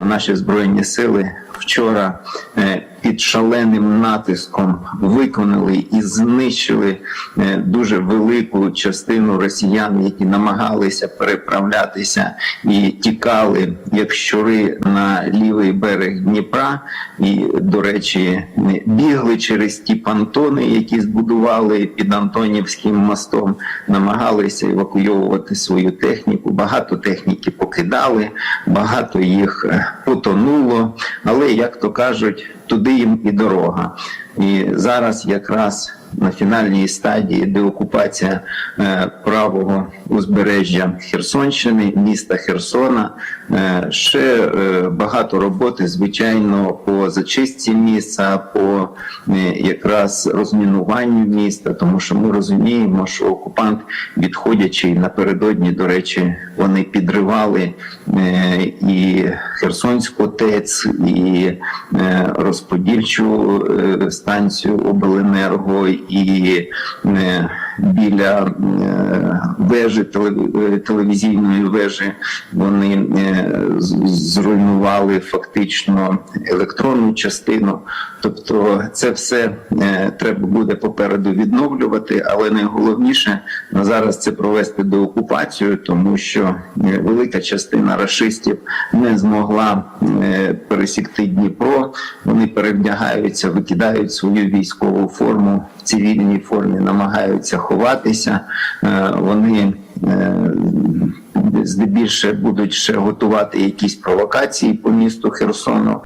Наші збройні сили. Вчора е, під шаленим натиском виконали і знищили е, дуже велику частину росіян, які намагалися переправлятися і тікали як щури на лівий берег Дніпра. І, до речі, бігли через ті пантони, які збудували під Антонівським мостом, намагалися евакуйовувати свою техніку. Багато техніки покидали, багато їх е, потонуло. Але як то кажуть, туди їм і дорога. І зараз якраз на фінальній стадії деокупація е, правого узбережжя Херсонщини, міста Херсона. Е, ще е, багато роботи, звичайно, по зачистці міста, по якраз розмінуванню міста, тому що ми розуміємо, що окупант, відходячи напередодні, до речі, вони підривали і Херсонську ТЕЦ, і розподільчу станцію Обленерго, і е, біля е, вежі е, телевізійної вежі вони зруйнували фактично електронну частину. Тобто, це все треба буде попереду відновлювати, але найголовніше на зараз це провести деокупацію, тому що велика частина рашистів не змогла е, пересікти Дніпро. Вони перевдягаються, викидають свою військову форму в цивільній формі, намагаються ховатися. Е, Вони е, здебільше будуть ще готувати якісь провокації по місту Херсону.